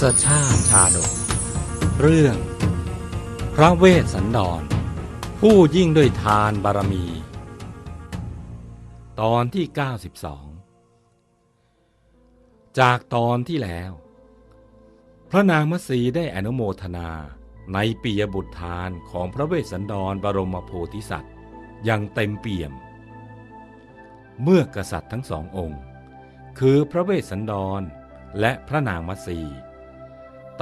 ศชาติชาดก เรื่อง พระเวสสันดร ผู้ยิ่งด้วยทานบารมี ตอนที่ 92 จากตอนที่แล้ว พระนางมัสีได้อนุโมทนาในปียบุตรทานของพระเวสสันดรบรมโพธิสัตว์อย่างเต็มเปี่ยม เมื่อกษัตริย์ทั้งสององค์ คือพระเวสสันดรและพระนางมัสี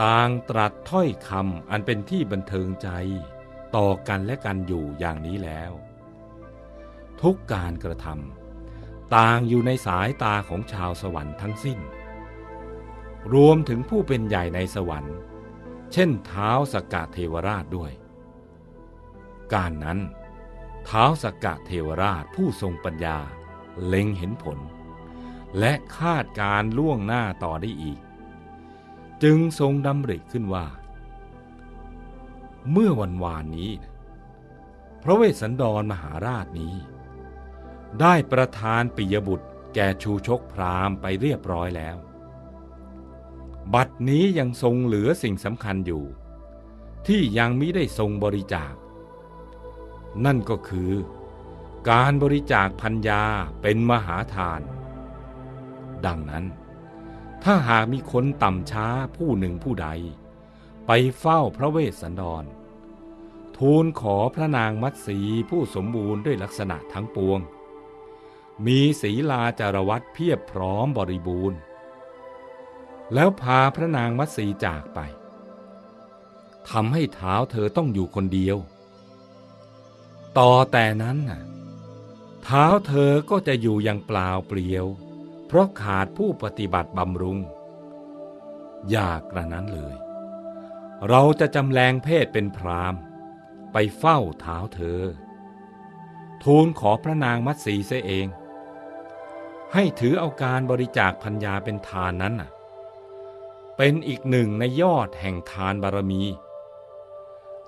ต่างตรัสถ้อยคำอันเป็นที่บันเทิงใจ ต่อกันและกันอยู่อย่างนี้แล้ว ทุกการกระทำต่างอยู่ในสายตาของชาวสวรรค์ทั้งสิ้น รวมถึงผู้เป็นใหญ่ในสวรรค์ เช่นเท้าสกกะเทวราชด้วย การนั้นเท้าสกกะเทวราชผู้ทรงปัญญาเล็งเห็นผล และคาดการล่วงหน้าต่อได้อีก จึงทรงดำริขึ้นว่า เมื่อวันวานนี้ พระเวสสันดรมหาราชนี้ ได้ประทานปิยบุตรแก่ชูชกพราหมณ์ไปเรียบร้อยแล้ว บัดนี้ยังทรงเหลือสิ่งสำคัญอยู่ ที่ยังมิได้ทรงบริจาค นั่นก็คือการบริจาคพัญญาเป็นมหาทาน ดังนั้น ถ้าหากมีคนต่ำช้าผู้หนึ่งผู้ใด ไปเฝ้าพระเวสสันดร ทูลขอพระนางมัตสีผู้สมบูรณ์ด้วยลักษณะทั้งปวง มีศีลาจารวัตเพียบพร้อมบริบูรณ์ แล้วพาพระนางมัตสีจากไปทำให้เท้าเธอต้องอยู่คนเดียว ต่อแต่นั้นน่ะเท้าเธอก็จะอยู่อย่างเปล่าเปลี่ยว เพราะขาดผู้ปฏิบัติบำรุง อยากระนั้นเลย เราจะจำแรงเพศเป็นพรามไปเฝ้าเท้าเธอ ทูลขอพระนางมัตสีเสียเอง ให้ถือเอาการบริจาคพัญญาเป็นทานนั้นน่ะเป็นอีกหนึ่งในยอดแห่งทานบารมี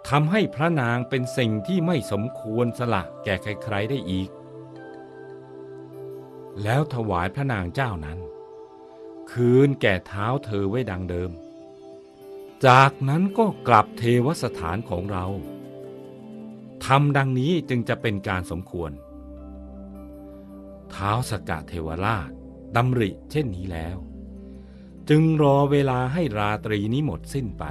ทำให้พระนางเป็นสิ่งที่ไม่สมควรสละแก่ใครๆได้อีก แล้วถวายพระนางเจ้านั้น คืนแก่เท้าเธอไว้ดังเดิม จากนั้นก็กลับเทวสถานของเราทำดังนี้จึงจะเป็นการสมควร เท้าสกกะเทวราชดำริเช่นนี้แล้ว จึงรอเวลาให้ราตรีนี้หมดสิ้นไป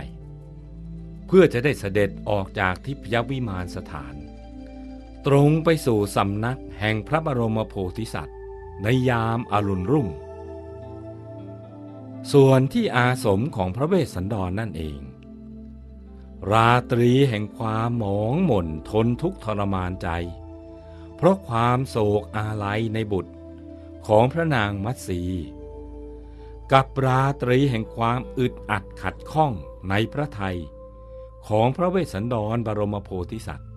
เพื่อจะได้เสด็จออกจากทิพยวิมานสถาน ตรงไปสู่สำนักแห่งพระบรมโพธิสัตว์ ในยามอารุณรุ่ง ส่วนที่อาสมของพระเวสสันดรนนั่นเอง ราตรีแห่งความหมองหม่นทนทุกทรมานใจ เพราะความโศกอาลัยในบุตรของพระนางมัตสี กับราตรีแห่งความอึดอัดขัดข้องในพระไทยของพระเวสสันดรบรมโพธิสัตว์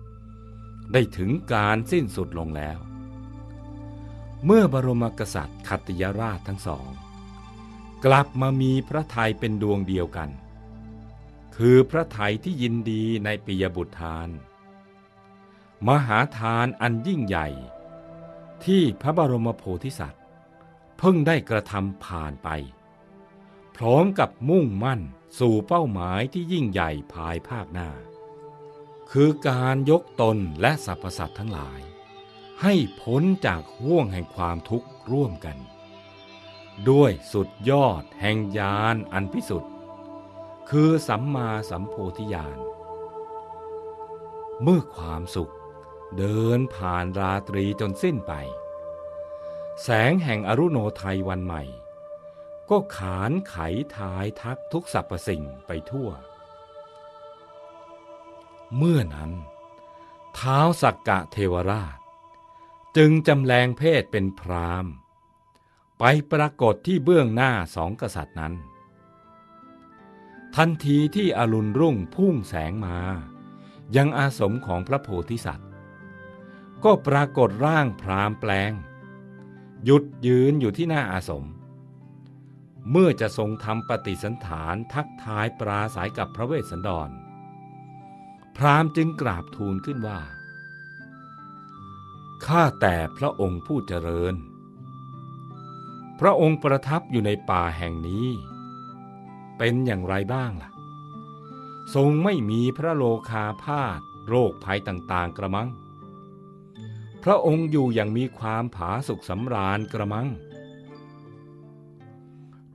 ได้ถึงการสิ้นสุดลงแล้ว เมื่อบรมกษัตริย์ขัตยราชทั้งสอง กลับมามีพระไทยเป็นดวงเดียวกัน คือพระไทยที่ยินดีในปิยบุตรทาน มหาทานอันยิ่งใหญ่ ที่พระบรมโพธิสัตว์เพิ่งได้กระทำผ่านไป พร้อมกับมุ่งมั่นสู่เป้าหมายที่ยิ่งใหญ่ภายภาคหน้า คือการยกตนและสรรพสัตว์ทั้งหลาย ให้พ้นจากห่วงแห่งความทุกข์ร่วมกัน ด้วยสุดยอดแห่งญาณอันพิสุทธิ์คือสัมมาสัมโพธิญาณเมื่อความสุขเดินผ่านราตรีจนสิ้นไป แสงแห่งอรุโนไทยวันใหม่ ก็ขานไขทายทักทุกสรรพสิ่งไปทั่ว เมื่อนั้น เท้าสักกะเทวราช จึงจำแรงเพศเป็นพรามไปปรากฏที่เบื้องหน้าสองกษัตริย์นั้น ทันทีที่อรุณรุ่งพุ่งแสงมา ยังอาสมของพระโพธิสัตว์ ก็ปรากฏร่างพรามแปลง หยุดยืนอยู่ที่หน้าอาสม เมื่อจะทรงทำปฏิสันฐานทักทายปราศัยกับพระเวสสันดร พรามจึงกราบทูลขึ้นว่า ข้าแต่พระองค์ผู้เจริญ พระองค์ประทับอยู่ในป่าแห่งนี้ เป็นอย่างไรบ้างล่ะ ทรงไม่มีพระโลคาพาธโรคภัยต่างๆกระมัง พระองค์อยู่อย่างมีความผาสุกสำราญกระมัง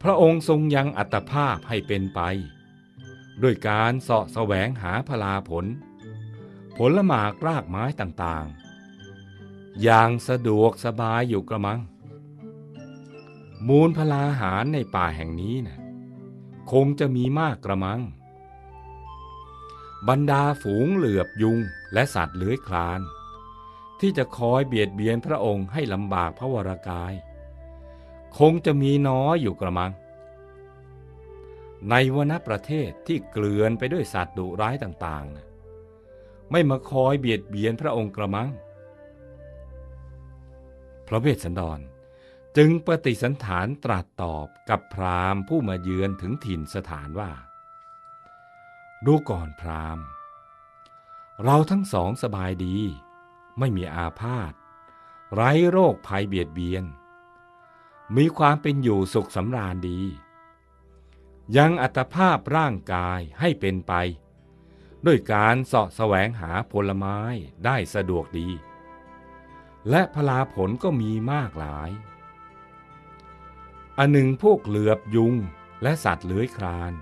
พระองค์ทรงยังอัตภาพให้เป็นไป ด้วยการเสาะแสวงหาพลาผล ผลหมากรากไม้ต่างๆ อย่างสะดวกสบายอยู่กระมัง มูลพลาหารในป่าแห่งนี้นะคงจะมีมากกระมัง บรรดาฝูงเหลือบยุงและสัตว์เลื้อยคลาน ที่จะคอยเบียดเบียนพระองค์ให้ลำบากพระวรากาย คงจะมีน้อยอยู่กระมัง ในวนประเทศที่เกลื่อนไปด้วยสัตว์ดุร้ายต่างๆ ไม่มาคอยเบียดเบียนพระองค์กระมัง พระเวสสันดร จึงปฏิสันฐานตรัสตอบกับพราหมณ์ผู้มาเยือนถึงถิ่นสถานว่า ดูก่อนพราหมณ์ เราทั้งสองสบายดี ไม่มีอาพาธไร้โรคภัยเบียดเบียน มีความเป็นอยู่สุขสำราญดี ยังอัตภาพร่างกายให้เป็นไป ด้วยการเสาะแสวงหาผลไม้ได้สะดวกดี และพลาผลก็มีมากหลาย อันหนึ่งพวกเหลือบยุงและสัตว์เลื้อยคลาน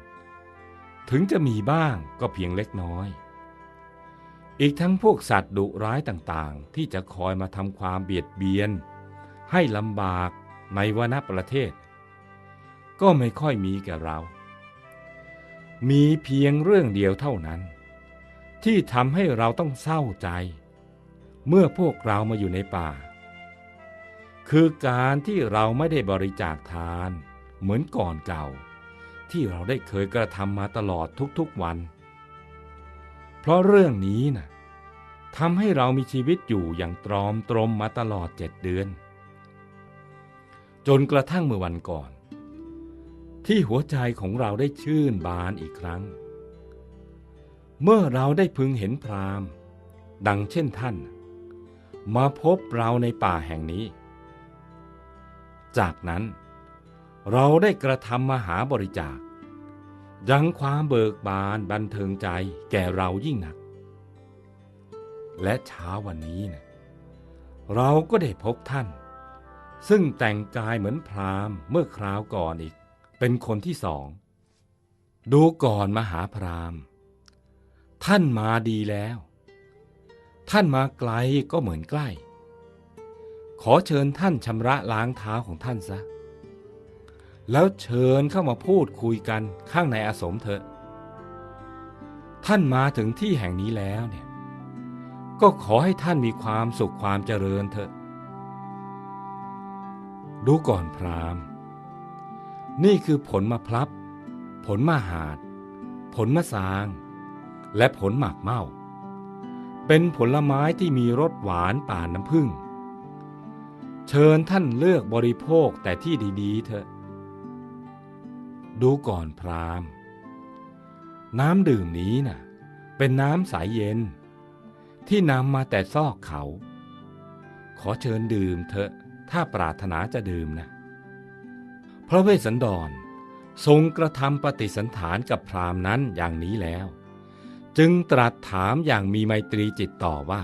ถึงจะมีบ้างก็เพียงเล็กน้อย อีกทั้งพวกสัตว์ดุร้ายต่างๆ ที่จะคอยมาทำความเบียดเบียน ให้ลำบากในวนประเทศ ก็ไม่ค่อยมีแก่เรา มีเพียงเรื่องเดียวเท่านั้น ที่ทำให้เราต้องเศร้าใจ เมื่อพวกเรามาอยู่ในป่า คือการที่เราไม่ได้บริจาคทาน เหมือนก่อนเก่า ที่เราได้เคยกระทำมาตลอดทุกๆวัน เพราะเรื่องนี้นะทำให้เรามีชีวิตอยู่อย่างตรอมตรมมาตลอดเจ็ดเดือน จนกระทั่งเมื่อวันก่อน ที่หัวใจของเราได้ชื่นบานอีกครั้ง เมื่อเราได้พึงเห็นพรามดังเช่นท่าน มาพบเราในป่าแห่งนี้ จากนั้นเราได้กระทำมหาบริจาค ยังความเบิกบานบันเทิงใจแก่เรายิ่งหนัก และเช้าวันนี้นะเราก็ได้พบท่าน ซึ่งแต่งกายเหมือนพราหมณ์เมื่อคราวก่อนอีก เป็นคนที่สอง ดูก่อนมหาพราหมณ์ ท่านมาดีแล้ว ท่านมาไกลก็เหมือนใกล้ ขอเชิญท่านชำระล้างเท้าของท่านซะ แล้วเชิญเข้ามาพูดคุยกันข้างในอาสมเถอะ ท่านมาถึงที่แห่งนี้แล้วเนี่ย ก็ขอให้ท่านมีความสุขความเจริญเถอะ ดูก่อนพราหมณ์นี่คือผลมะพลับ ผลมะหาด ผลมะสาง และผลหมากเม่า เป็นผลไม้ที่มีรสหวานป่านน้ำผึ้งเชิญท่านเลือกบริโภคแต่ที่ดีๆเถอะ ดูก่อนพรามน้ำดื่มนี้น่ะ เป็นน้ำใสยเย็น ที่นำมาแต่ซอกเขา ขอเชิญดื่มเถอะถ้าปรารถนาจะดื่มนะ พระเวสสันดรทรงกระทำปฏิสันฐานกับพรามนั้นอย่างนี้แล้ว จึงตรัสถามอย่างมีไมตรีจิตต่อว่า